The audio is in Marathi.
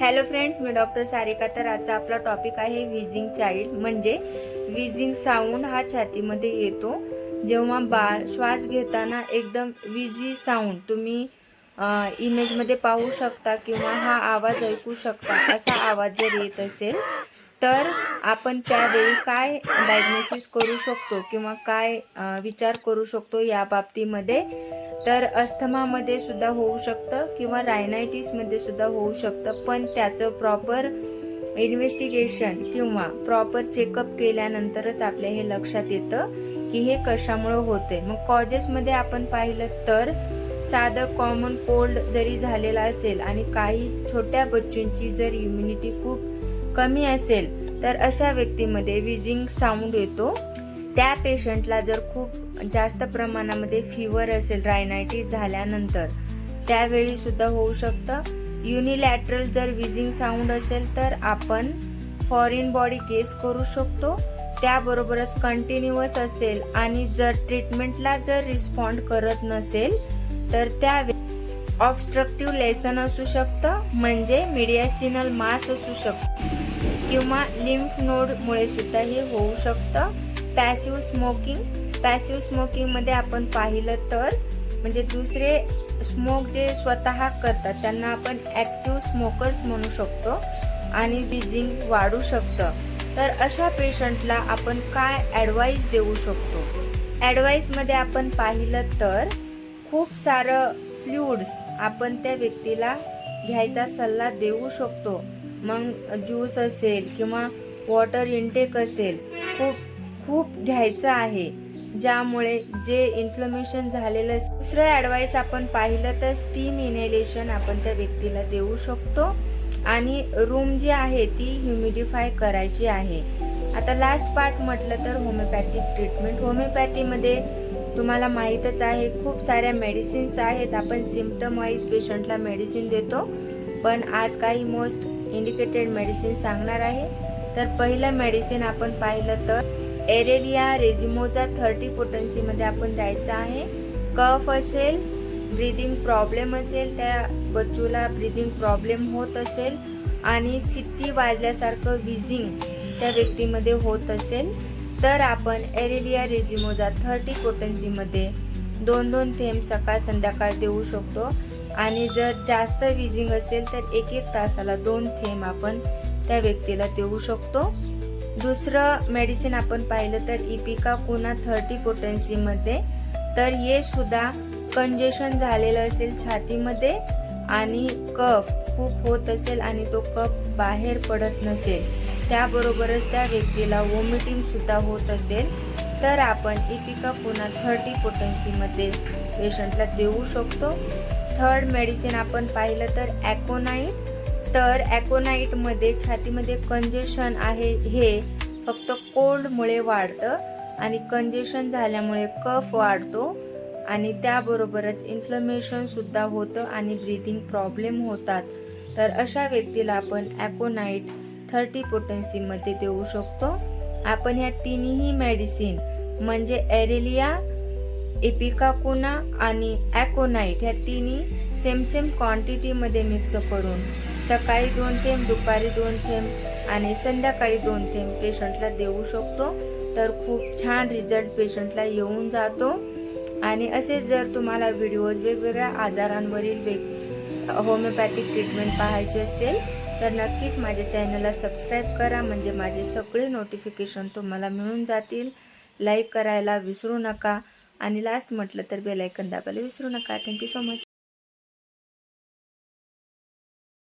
हॅलो फ्रेंड्स मी डॉक्टर सारिका. तर आजचा आपला टॉपिक आहे विजिंग चाइल्ड म्हणजे विजिंग साऊंड हा छातीमध्ये येतो. जेव्हा बाळ श्वास घेताना एकदम विजी साऊंड तुम्ही इमेजमध्ये पाहू शकता किंवा हा आवाज ऐकू शकता असा आवाज जर येत असेल तर आपण त्यावेळी काय डायग्नोसिस करू शकतो किंवा काय विचार करू शकतो या बाबतीमध्ये तर अस्थमामध्ये सुद्धा होऊ शकतं किंवा रायनायटिसमध्ये सुद्धा होऊ शकतं. पण त्याचं प्रॉपर इन्व्हेस्टिगेशन किंवा प्रॉपर चेकअप केल्यानंतरच आपल्या हे लक्षात येतं की हे कशामुळं होते मग कॉजेसमध्ये आपण पाहिलं तर साधं कॉमन कोल्ड जरी झालेला असेल आणि काही छोट्या बच्चूंची जर इम्युनिटी खूप कमी असेल तर अशा व्यक्तीमध्ये विजिंग साऊंड येतो. त्या पेशंटला जर खूप जास्त प्रमाणामध्ये फिवर असेल रायनायटीस झाल्यानंतर त्यावेळी सुद्धा होऊ शकतं. युनिलॅटरल जर विजिंग साऊंड असेल तर आपण फॉरेन बॉडी गेस करू शकतो. त्याबरोबरच कंटिन्युअस असेल आणि जर ट्रीटमेंटला जर रिस्पॉन्ड करत नसेल तर त्या ऑबस्ट्रक्टिव्ह लेसन असू शकतं म्हणजे मिडियास्टिनल मास असू शकतं. किंवा लिम्फ नोडमुळे सुद्धा हे होऊ शकतं. पॅसिव्ह स्मोकिंग पॅसिव्ह स्मोकिंगमध्ये आपण पाहिलं तर म्हणजे दुसरे स्मोक जे स्वतः करतात त्यांना आपण ॲक्टिव्ह स्मोकर्स म्हणू शकतो आणि विजिंग वाढू शकतं. तर अशा पेशंटला आपण काय ॲडवाईस देऊ शकतो? ॲडवाईसमध्ये आपण पाहिलं तर खूप सारं फ्ल्युड्स आपण त्या व्यक्तीला घ्यायचा सल्ला देऊ शकतो. मग ज्यूस असेल किंवा वॉटर इनटेक असेल खूप खूप घ्यायचं आहे. ज्यामुळे जे इन्फ्लमेशन झालेलं दुसरं ॲडवाईस आपण पाहिलं तर स्टीम इनेलेशन आपण त्या व्यक्तीला देऊ शकतो. आणि रूम जी आहे ती ह्युमिडिफाय करायची आहे. आता लास्ट पार्ट म्हटलं तर होमिओपॅथिक ट्रीटमेंट होमिओपॅथीमध्ये तुम्हाला माहीतच आहे खूप साऱ्या मेडिसिन्स आहेत. आपण सिमटम वाईज पेशंटला मेडिसिन देतो. पण आज काही मोस्ट इंडिकेटेड मेडिसिन सांगणार आहे. तर पहिलं मेडिसिन आपण पाहिलं तर एरेलिया रेझिमोचा थर्टी पोटन्सीमध्ये आपण द्यायचं आहे. कफ असेल ब्रिदिंग प्रॉब्लेम असेल त्या बच्चूला ब्रिदिंग प्रॉब्लेम होत असेल आणि सिट्टी वाजल्यासारखं विझिंग त्या व्यक्तीमध्ये होत असेल. तर आपण एरेलिया रेझिमोजा थर्टी पोटन्सीमध्ये दोन दोन थेंब सकाळ संध्याकाळ देऊ शकतो. आणि जर जास्त विजिंग असेल तर एक एक तासाला दोन थेंब आपण त्या व्यक्तीला देऊ शकतो. दुसरं मेडिसिन आपण पाहिलं तर इपिका कुना थर्टी पोटन्सीमध्ये तर हे सुद्धा कंजेशन झालेलं असेल छातीमध्ये आणि कफ खूप होत असेल आणि तो कफ बाहेर पडत नसेल. त्याबरोबरच त्या व्यक्तीला वॉमिटिंग सुद्धा होत असेल. तर आपण इपिका पुन्हा थर्टी पोटन्सीमध्ये पेशंटला देऊ शकतो. थर्ड मेडिसिन आपण पाहिलं तर ॲकोनाईट तर ॲकोनाईटमध्ये छातीमध्ये कंजेशन आहे हे फक्त कोल्डमुळे वाढतं आणि कंजेशन झाल्यामुळे कफ वाढतो आणि त्याबरोबरच इन्फ्लमेशनसुद्धा होतं आणि ब्रीदिंग प्रॉब्लेम होतात. तर अशा व्यक्तीला आपण ॲकोनाईट थर्टी पोटन्सीमध्ये देऊ शकतो. आपण ह्या तिन्ही मेडिसिन म्हणजे एरेलिया एपिकाकुना आणि ॲकोनाईट ह्या तिन्ही सेम सेम क्वांटिटीमध्ये मिक्स करून सकाळी दोन थेंब दुपारी दोन थेंब आणि संध्याकाळी दोन थेंब पेशंटला देऊ शकतो. तर खूप छान रिझल्ट पेशंटला येऊन जातो. आणि असेच जर तुम्हाला व्हिडिओज वेगवेगळ्या आजारांवरील वेग होमिओपॅथिक ट्रीटमेंट पाहायची असेल तर नक्कीच माझ्या चॅनलला सबस्क्राईब करा. म्हणजे माझे सगळे नोटिफिकेशन तुम्हाला मिळून जातील. लाईक करायला विसरू नका. आणि लास्ट म्हटलं तर बेलायकन दाबायला विसरू नका. Thank you so much